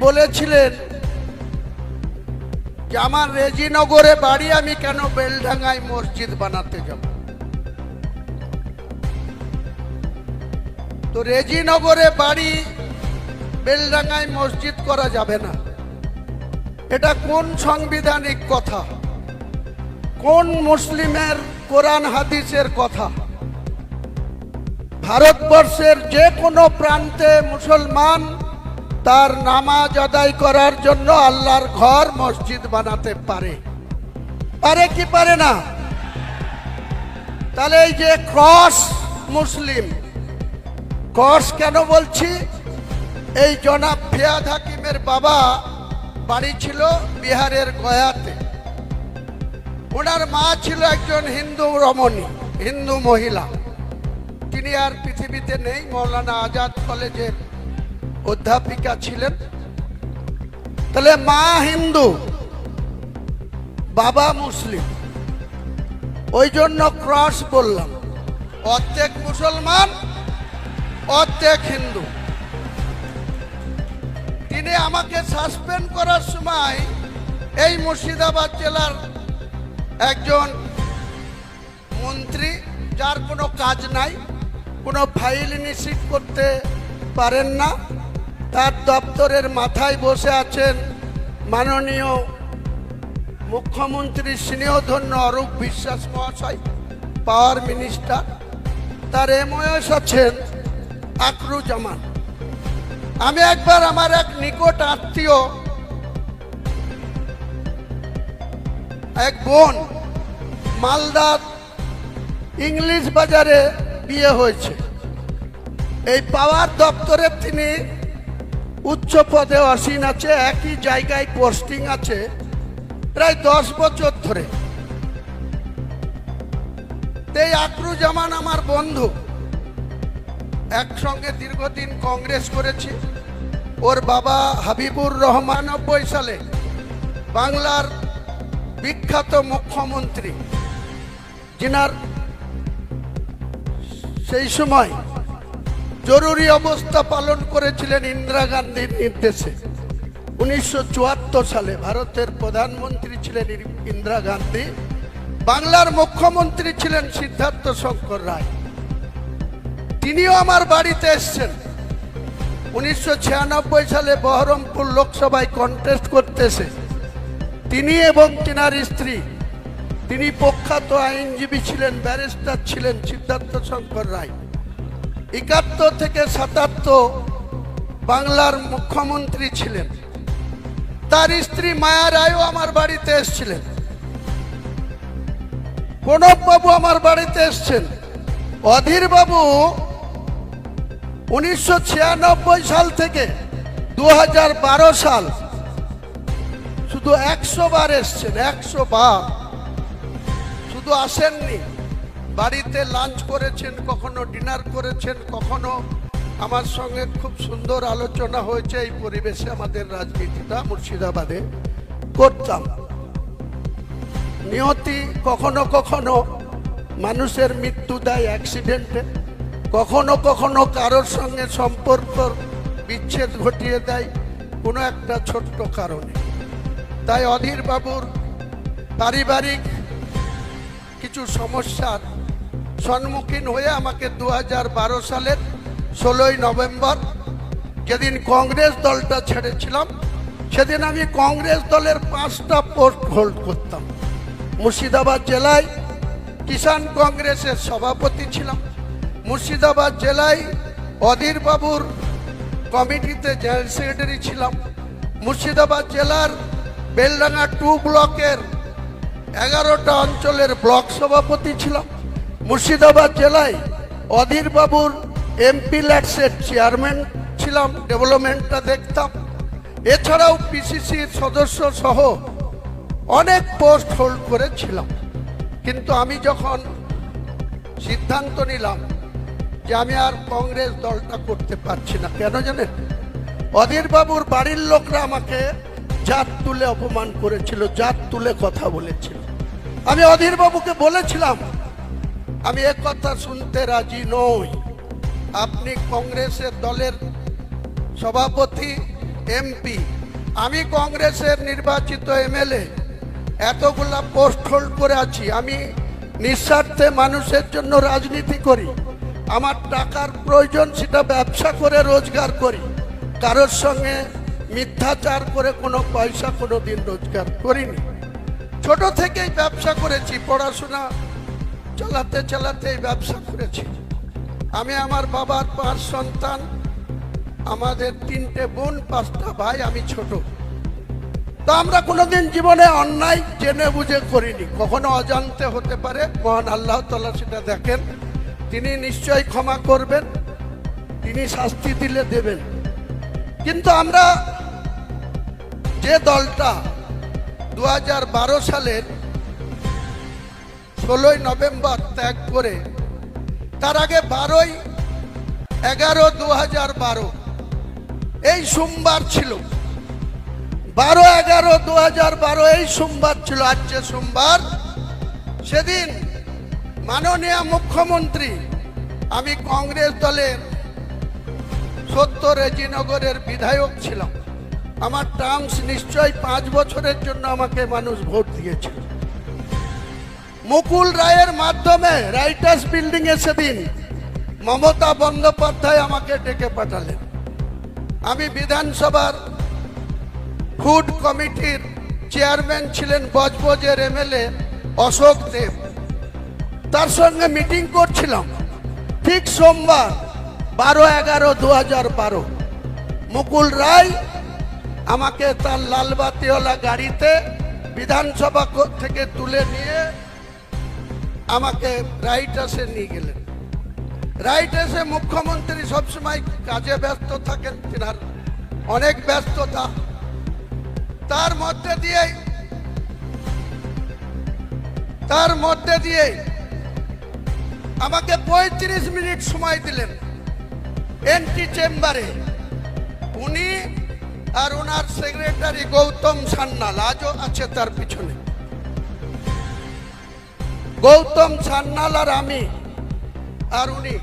বলেছিলেন যে আমার রেজিনগরে বাড়ি আমি কেন বেলডাঙ্গায় মসজিদ বানাতে যাব? তো রেজিনগরে বাড়ি বেলডাঙ্গায় মসজিদ করা যাবে না। এটা কোন সাংবিধানিক কথা? কোন মুসলিমের কোরআন হাদিসের কথা? ভারতবর্ষের যে কোনো প্রান্তে মুসলমান তার নামাজ আদায় করার জন্য আল্লাহর ঘর মসজিদ বানাতে পারে। পারে কি পারে না? তাহলে এই যে ক্রস মুসলিম ক্রস কেন বলছি? এই জনাব ফিয়াদ হাকিমের বাবা বাড়ি ছিল বিহারের গয়াতে। ওনার মা ছিল একজন হিন্দু রমণী, হিন্দু মহিলা। তিনি আর পৃথিবীতে নেই, মৌলানা আজাদ কলেজের অধ্যাপিকা ছিলেন। তাহলে মা হিন্দু, বাবা মুসলিম। ওই জন্য ক্রস বললাম, অর্ধেক মুসলমান, অর্ধেক হিন্দু। তিনি আমাকে সাসপেন্ড করার সময় এই মুর্শিদাবাদ জেলার একজন মন্ত্রী, যার কোনো কাজ নাই, কোনো ফাইল নিশ্চিত করতে পারেন না। তার দপ্তরের মাথায় বসে আছেন মাননীয় মুখ্যমন্ত্রী স্নেহধন্য অরূপ বিশ্বাস মহাশয়, পাওয়ার মিনিস্টার। তার এমওএস আছেন আকরুজ্জামান আমি একবার আমার এক নিকট আত্মীয়, এক বোন মালদার ইংলিশ বাজারে বিয়ে হয়েছে। এই পাওয়ার দপ্তরে তিনি উচ্চ পদে অসীন আছে, একই জায়গায় পোস্টিং আছে প্রায় দশ বছর ধরে। এই আকরুজ্জামান আমার বন্ধু, একসঙ্গে দীর্ঘদিন কংগ্রেস করেছি। ওর বাবা হাবিবুর রহমান নব্বই সালে বাংলার বিখ্যাত মুখ্যমন্ত্রী। যিনার সেই সময় জরুরি অবস্থা পালন করেছিলেন ইন্দিরা গান্ধীর নির্দেশে। উনিশশো চুয়াত্তর সালে ভারতের প্রধানমন্ত্রী ছিলেন ইন্দিরা গান্ধী, বাংলার মুখ্যমন্ত্রী ছিলেন সিদ্ধার্থ শঙ্কর রায়। তিনিও আমার বাড়িতে এসছেন। উনিশশো ছিয়ানব্বই সালে বহরমপুর লোকসভায় কন্টেস্ট করতেছে। তিনি এবং তিনার স্ত্রী। তিনি প্রখ্যাত আইনজীবী ছিলেন, ব্যারিস্টার ছিলেন সিদ্ধার্থ শঙ্কর রায়। একাত্তর থেকে সাতাত্তর বাংলার মুখ্যমন্ত্রী ছিলেন। তার স্ত্রী মায়া রায়ও আমার বাড়িতে এসছিলেন। প্রণববাবু আমার বাড়িতে এসছেন। অধীর বাবু উনিশশো সাল থেকে দু হাজার বারো সাল শুধু একশো বার এসছেন, একশো বার। শুধু আসেননি। বাড়িতে লাঞ্চ করেছেন, কখনো ডিনার করেছেন, কখনো আমার সঙ্গে খুব সুন্দর আলোচনা হয়েছে এই পরিবেশে আমাদের রাজনীতিটা মুর্শিদাবাদে করতাম। নিয়তি কখনো কখনো মানুষের মৃত্যু দেয় অ্যাক্সিডেন্টে কখনো কখনো কারোর সঙ্গে সম্পর্ক বিচ্ছেদ ঘটিয়ে দেয় কোনো একটা ছোট্ট কারণে। তাই অধীর বাবুর পারিবারিক কিছু সমস্যার সম্মুখীন হয়ে আমাকে দু হাজার বারো সালের ষোলোই নভেম্বর যেদিন কংগ্রেস দলটা ছেড়েছিলাম, সেদিন আমি কংগ্রেস দলের পাঁচটা পোস্ট হোল্ড করতাম। মুর্শিদাবাদ জেলায় কিষাণ কংগ্রেসের সভাপতি ছিলাম। মুর্শিদাবাদ জেলায় অধীর বাবুর কমিটিতে জেনারেল সেক্রেটারি ছিলাম। মুর্শিদাবাদ জেলার বেলডাঙ্গা টু ব্লকের এগারোটা অঞ্চলের ব্লক সভাপতি ছিলাম। মুর্শিদাবাদ জেলায় অধীর বাবুর এমপি ল্যাক্সের চেয়ারম্যান ছিলাম, ডেভেলপমেন্টটা দেখতাম। এছাড়াও পিসিসির সদস্য সহ অনেক পোস্ট হোল্ড করেছিলাম। কিন্তু আমি যখন সিদ্ধান্ত নিলাম যে আমি আর কংগ্রেস দলটা করতে পারছি না, কেন জানেন? অধীর বাবুর বাড়ির লোকরা আমাকে জাত তুলে অপমান করেছিল, জাত তুলে কথা বলেছিল। আমি অধীর বাবুকে বলেছিলাম আমি কথা শুনতে রাজি নই। আপনি কংগ্রেসের দলের সভাপতি, এমপি। আমি কংগ্রেসের নির্বাচিত এমএলএ। এতগুলা পোস্ট হোল্ড করে আছি। আমি নিঃস্বার্থে মানুষের জন্য রাজনীতি করি। আমার টাকার প্রয়োজন, সেটা ব্যবসা করে রোজগার করি। কারোর সঙ্গে মিথ্যাচার করে কোনো পয়সা কোনো দিন রোজগার করিনি। ছোট থেকেই ব্যবসা করেছি, পড়াশোনা চালাতে চালাতে ব্যবসা করেছি। আমি আমার বাবার পাঁচ সন্তান, আমাদের তিনটে বোন, পাঁচটা ভাই, আমি ছোট। তা আমরা কোনোদিন জীবনে অন্যায় জেনে বুঝে করিনি। কখনো অজান্তে হতে পারে, মহান আল্লাহ তাল্লাহ সেটা দেখেন। তিনি নিশ্চয়ই ক্ষমা করবেন, তিনি শাস্তি দিলে দেবেন। কিন্তু আমরা যে দলটা দু হাজার বারো সালের ষোলোই নভেম্বর ত্যাগ করে, তার আগে বারোই এগারো দু হাজার বারো। এই সোমবার ছিল। বারো এগারো দু হাজার এই সোমবার ছিল। আজ যে সোমবার। সেদিন মাননীয় মুখ্যমন্ত্রী, আমি কংগ্রেস দলের সত্য রেজিনগরের বিধায়ক ছিলাম। আমার টার্মস নিশ্চয়ই পাঁচ বছরের জন্য আমাকে মানুষ ভোট দিয়েছে মুকুল রায়ের মাধ্যমে রাইটার্স বিল্ডিং এ সেদিন মমতা বন্দ্যোপাধ্যায় আমাকে ডেকে পাঠালেন। আমি বিধানসভার ফুড কমিটির চেয়ারম্যান ছিলেন বজবজের এমএলএ অশোক দেব। তার সঙ্গে মিটিং করছিলাম। ঠিক সোমবার বারো এগারো দু হাজার বারো। মুকুল রায় আমাকে তার লালবাতিওয়ালা গাড়িতে বিধানসভা থেকে তুলে নিয়ে আমাকে রাইট আসে নিয়ে গেলেন। রাইট এসে মুখ্যমন্ত্রী সবসময় কাজে ব্যস্ত থাকেন, তিনার অনেক ব্যস্ততা। তার মধ্যে দিয়ে, তার মধ্যে দিয়ে আমাকে পঁয়ত্রিশ মিনিট সময় দিলেন এন্টি চেম্বারে। উনি আর ওনার সেক্রেটারি গৌতম সান্যাল আজও আছে তার পিছনে। গৌতম সান্নাল আর আমি। আর উনি